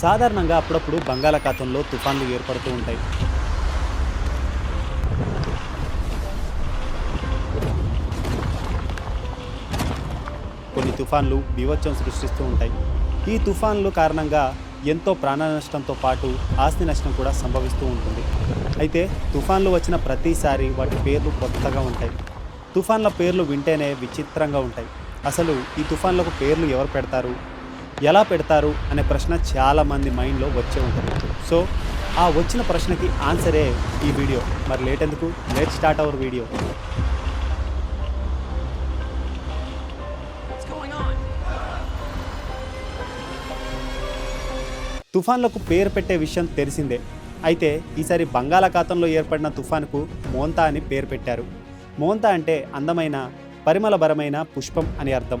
సాధారణంగా అప్పుడప్పుడు బంగాళాఖాతంలో తుఫాన్లు ఏర్పడుతూ ఉంటాయి. కొన్ని తుఫాన్లు బీభత్సం సృష్టిస్తూ ఉంటాయి. ఈ తుఫాన్లు కారణంగా ఎంతో ప్రాణ నష్టంతో పాటు ఆస్తి నష్టం కూడా సంభవిస్తూ ఉంటుంది. అయితే తుఫాన్లు వచ్చిన ప్రతిసారి వాటి పేర్లు కొత్తగా ఉంటాయి. తుఫాన్ల పేర్లు వింటేనే విచిత్రంగా ఉంటాయి. అసలు ఈ తుఫాన్లకు పేర్లు ఎవరు పెడతారు? ఎలా పెడతారు అనే ప్రశ్న చాలామంది మైండ్లో వచ్చే ఉంటుంది. సో ఆ వచ్చిన ప్రశ్నకి ఆన్సరే ఈ వీడియో. మరి లేట్ ఎందుకు? Late start our video? తుఫాన్లకు పేరు పెట్టే విషయం తెలిసిందే. అయితే ఈసారి బంగాళాఖాతంలో ఏర్పడిన తుఫానుకు మోంతా అని పేరు పెట్టారు. మోంతా అంటే అందమైన పరిమళభరమైన పుష్పం అని అర్థం.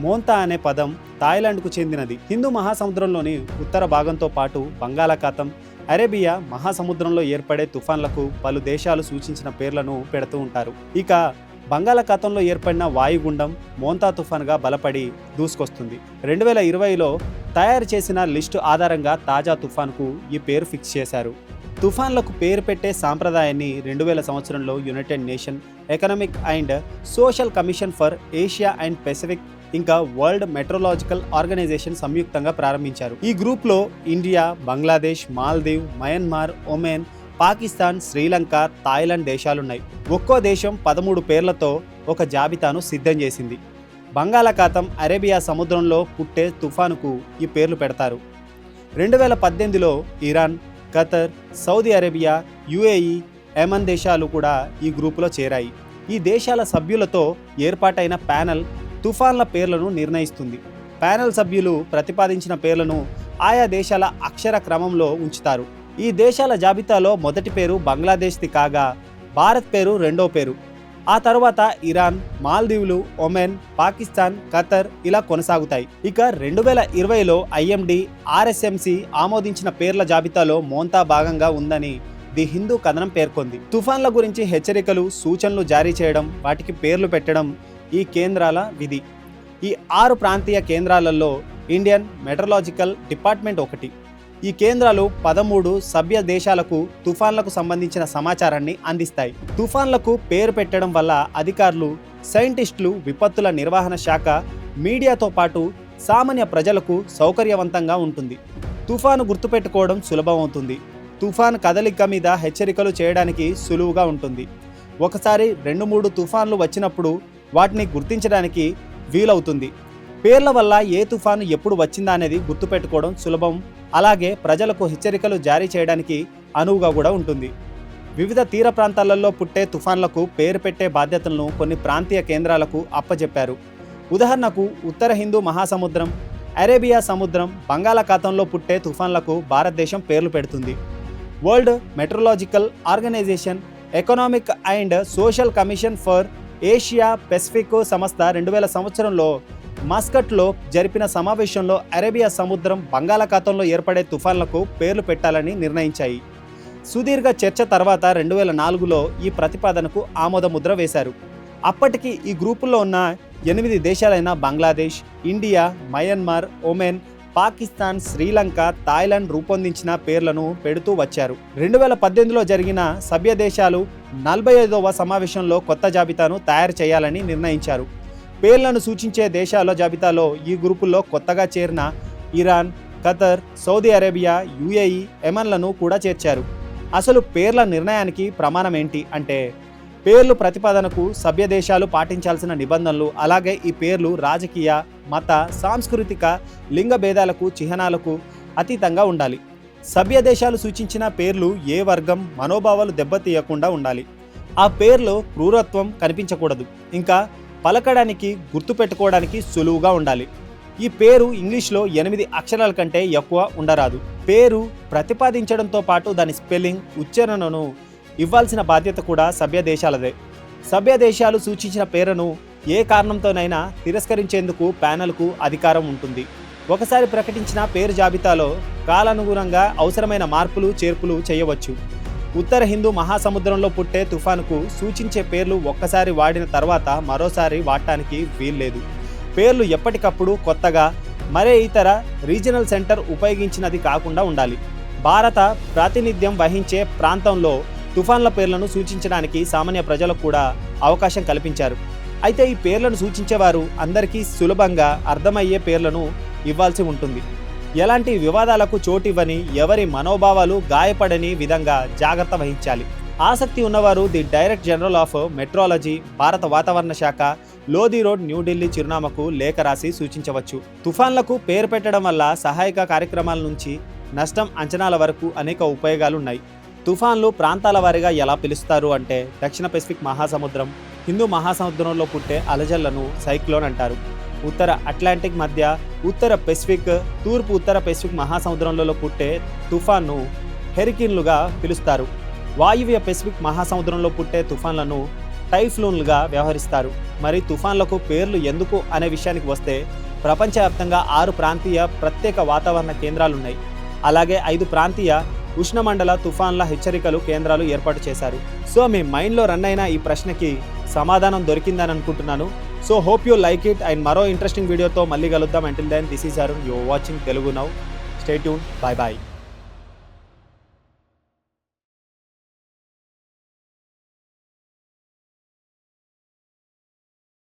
మోంతా అనే పదం థాయిలాండ్కు చెందినది. హిందూ మహాసముద్రంలోని ఉత్తర భాగంతో పాటు బంగాళాఖాతం అరేబియా మహాసముద్రంలో ఏర్పడే తుఫాన్లకు పలు దేశాలు సూచించిన పేర్లను పెడుతూ ఉంటారు. ఇక బంగాళాఖాతంలో ఏర్పడిన వాయుగుండం మోంతా తుఫాన్గా బలపడి దూసుకొస్తుంది. రెండు వేల ఇరవైలో తయారు చేసిన లిస్టు ఆధారంగా తాజా తుఫాన్కు ఈ పేరు ఫిక్స్ చేశారు. తుఫాన్లకు పేరు పెట్టే సాంప్రదాయాన్ని రెండు వేల సంవత్సరంలో United Nation Economic and Social Commission for Asia and Pacific ఇంకా వరల్డ్ మెట్రోలాజికల్ ఆర్గనైజేషన్ సంయుక్తంగా ప్రారంభించారు. ఈ గ్రూప్లో India Bangladesh Maldive Myanmar Oman Pakistan Sri Lanka Thailand దేశాలున్నాయి. ఒక్కో దేశం పదమూడు పేర్లతో ఒక జాబితాను సిద్ధం చేసింది. బంగాళాఖాతం అరేబియా సముద్రంలో పుట్టే తుఫానుకు ఈ పేర్లు పెడతారు. రెండు వేల పద్దెనిమిదిలో Iran Qatar Saudi Arabia UAE Yemen దేశాలు కూడా ఈ గ్రూపులో చేరాయి. ఈ దేశాల సభ్యులతో ఏర్పాటైన ప్యానెల్ తుఫాన్ల పేర్లను నిర్ణయిస్తుంది. ప్యానెల్ సభ్యులు ప్రతిపాదించిన పేర్లను ఆయా దేశాల అక్షర క్రమంలో ఉంచుతారు. ఈ దేశాల జాబితాలో మొదటి పేరు బంగ్లాదేశ్ది కాగా భారత్ పేరు రెండో పేరు. ఆ తర్వాత ఇరాన్ మాల్దీవులు ఒమెన్ పాకిస్తాన్ ఖతర్ ఇలా కొనసాగుతాయి. ఇక రెండు వేల ఇరవైలో ఐఎండి ఆర్ఎస్ఎంసి ఆమోదించిన పేర్ల జాబితాలో మోంతా భాగంగా ఉందని ది హిందూ కథనం పేర్కొంది. తుఫాన్ల గురించి హెచ్చరికలు సూచనలు జారీ చేయడం వాటికి పేర్లు పెట్టడం ఈ కేంద్రాల విధి. ఈ ఆరు ప్రాంతీయ కేంద్రాలలో ఇండియన్ మెట్రలాజికల్ డిపార్ట్మెంట్ ఒకటి. ఈ కేంద్రాలు పదమూడు సభ్య దేశాలకు తుఫాన్లకు సంబంధించిన సమాచారాన్ని అందిస్తాయి. తుఫాన్లకు పేరు పెట్టడం వల్ల అధికారులు సైంటిస్టులు విపత్తుల నిర్వహణ శాఖ మీడియాతో పాటు సామాన్య ప్రజలకు సౌకర్యవంతంగా ఉంటుంది. తుఫాను గుర్తుపెట్టుకోవడం సులభమవుతుంది తుఫాన్ కదలిక మీద హెచ్చరికలు చేయడానికి సులువుగా ఉంటుంది. ఒకసారి రెండు మూడు తుఫాన్లు వచ్చినప్పుడు వాటిని గుర్తించడానికి వీలవుతుంది. పేర్ల వల్ల ఏ తుఫాను ఎప్పుడు వచ్చిందా అనేది గుర్తుపెట్టుకోవడం సులభం అలాగే ప్రజలకు హెచ్చరికలు జారీ చేయడానికి అనువుగా కూడా ఉంటుంది. వివిధ తీర ప్రాంతాలలో పుట్టే తుఫాన్లకు పేరు పెట్టే బాధ్యతలను కొన్ని ప్రాంతీయ కేంద్రాలకు అప్పజెప్పారు. ఉదాహరణకు ఉత్తర హిందూ మహాసముద్రం అరేబియా సముద్రం బంగాళాఖాతంలో పుట్టే తుఫాన్లకు భారతదేశం పేర్లు పెడుతుంది. World Meteorological Organisation Economic and Social Commission for Asia Pacific సంస్థ రెండు వేల సంవత్సరంలో మస్కట్లో జరిపిన సమావేశంలో అరేబియా సముద్రం బంగాళాఖాతంలో ఏర్పడే తుఫాన్లకు పేర్లు పెట్టాలని నిర్ణయించాయి. సుదీర్ఘ చర్చ తర్వాత రెండు వేల నాలుగులో ఈ ప్రతిపాదనకు ఆమోద ముద్ర వేశారు. అప్పటికి ఈ గ్రూపుల్లో ఉన్న ఎనిమిది దేశాలైన Bangladesh India Myanmar Oman Pakistan Sri Lanka Thailand రూపొందించిన పేర్లను పెడుతూ వచ్చారు. రెండు వేల పద్దెనిమిదిలో జరిగిన సభ్య దేశాలు నలభై ఐదవ సమావేశంలో కొత్త జాబితాను తయారు చేయాలని నిర్ణయించారు. పేర్లను సూచించే దేశాల జాబితాలో ఈ గ్రూపుల్లో కొత్తగా చేరిన Iran Qatar Saudi Arabia UAE ఎమన్లను కూడా చేర్చారు. అసలు పేర్ల నిర్ణయానికి ప్రమాణం ఏంటి అంటే పేర్లు ప్రతిపాదనకు సభ్య దేశాలు పాటించాల్సిన నిబంధనలు అలాగే ఈ పేర్లు రాజకీయ మత సాంస్కృతిక లింగ భేదాలకు చిహ్నాలకు అతీతంగా ఉండాలి. సభ్య దేశాలు సూచించిన పేర్లు ఏ వర్గం మనోభావాలు దెబ్బతీయకుండా ఉండాలి. ఆ పేర్లో క్రూరత్వం కనిపించకూడదు. ఇంకా పలకడానికి గుర్తుపెట్టుకోవడానికి సులువుగా ఉండాలి. ఈ పేరు ఇంగ్లీష్లో ఎనిమిది అక్షరాల కంటే ఎక్కువ ఉండరాదు. పేరు ప్రతిపాదించడంతో పాటు దాని స్పెల్లింగ్ ఉచ్చారణను ఇవ్వాల్సిన బాధ్యత కూడా సభ్య దేశాలదే. సభ్య దేశాలు సూచించిన పేరును ఏ కారణంతోనైనా తిరస్కరించేందుకు ప్యానెల్కు అధికారం ఉంటుంది. ఒకసారి ప్రకటించిన పేరు జాబితాలో కాలానుగుణంగా అవసరమైన మార్పులు చేర్పులు చేయవచ్చు. ఉత్తర హిందూ మహాసముద్రంలో పుట్టే తుఫానుకు సూచించే పేర్లు ఒక్కసారి వాడిన తర్వాత మరోసారి వాడటానికి వీల్లేదు. పేర్లు ఎప్పటికప్పుడు కొత్తగా మరే ఇతర రీజనల్ సెంటర్ ఉపయోగించినది కాకుండా ఉండాలి. భారత ప్రాతినిధ్యం వహించే ప్రాంతంలో తుఫాన్ల పేర్లను సూచించడానికి సామాన్య ప్రజలకు కూడా అవకాశం కల్పించారు. అయితే ఈ పేర్లను సూచించేవారు అందరికీ సులభంగా అర్థమయ్యే పేర్లను ఇవ్వాల్సి ఉంటుంది. ఎలాంటి వివాదాలకు చోటివ్వని ఎవరి మనోభావాలు గాయపడని విధంగా జాగ్రత్త వహించాలి. ఆసక్తి ఉన్నవారు the direct general of meteorology భారత వాతావరణ శాఖ లోధి రోడ్ న్యూఢిల్లీ చిరునామాకు లేఖ రాసి సూచించవచ్చు. తుఫాన్లకు పేరు పెట్టడం వల్ల సహాయక కార్యక్రమాల నుంచి నష్టం అంచనాల వరకు అనేక ఉపయోగాలు ఉన్నాయి తుఫాన్లు ప్రాంతాల వారీగా ఎలా పిలుస్తారు అంటే దక్షిణ పెసిఫిక్ మహాసముద్రం హిందూ మహాసముద్రంలో పుట్టే అలజల్లను సైక్లోన్ అంటారు. ఉత్తర అట్లాంటిక్ మధ్య ఉత్తర పెసిఫిక్ తూర్పు ఉత్తర పెసిఫిక్ మహాసముద్రంలో పుట్టే తుఫాన్ను హెరికిన్లుగా పిలుస్తారు. వాయువ్య పెసిఫిక్ మహాసముద్రంలో పుట్టే తుఫాన్లను టైఫ్లూన్లుగా వ్యవహరిస్తారు. మరి తుఫాన్లకు పేర్లు ఎందుకు అనే విషయానికి వస్తే ప్రపంచవ్యాప్తంగా ఆరు ప్రాంతీయ ప్రత్యేక వాతావరణ కేంద్రాలున్నాయి. అలాగే ఐదు ప్రాంతీయ ఉష్ణమండల తుఫాన్ల హెచ్చరికలు కేంద్రాలు ఏర్పాటు చేశారు. సో మీ మైండ్లో రన్ అయిన ఈ ప్రశ్నకి సమాధానం దొరికిందని అనుకుంటున్నాను so hope you like it and మరో ఇంట్రెస్టింగ్ వీడియోతో మళ్ళీ కలుద్దాం. Until then this is Arun you watching Telugu now stay tune bye bye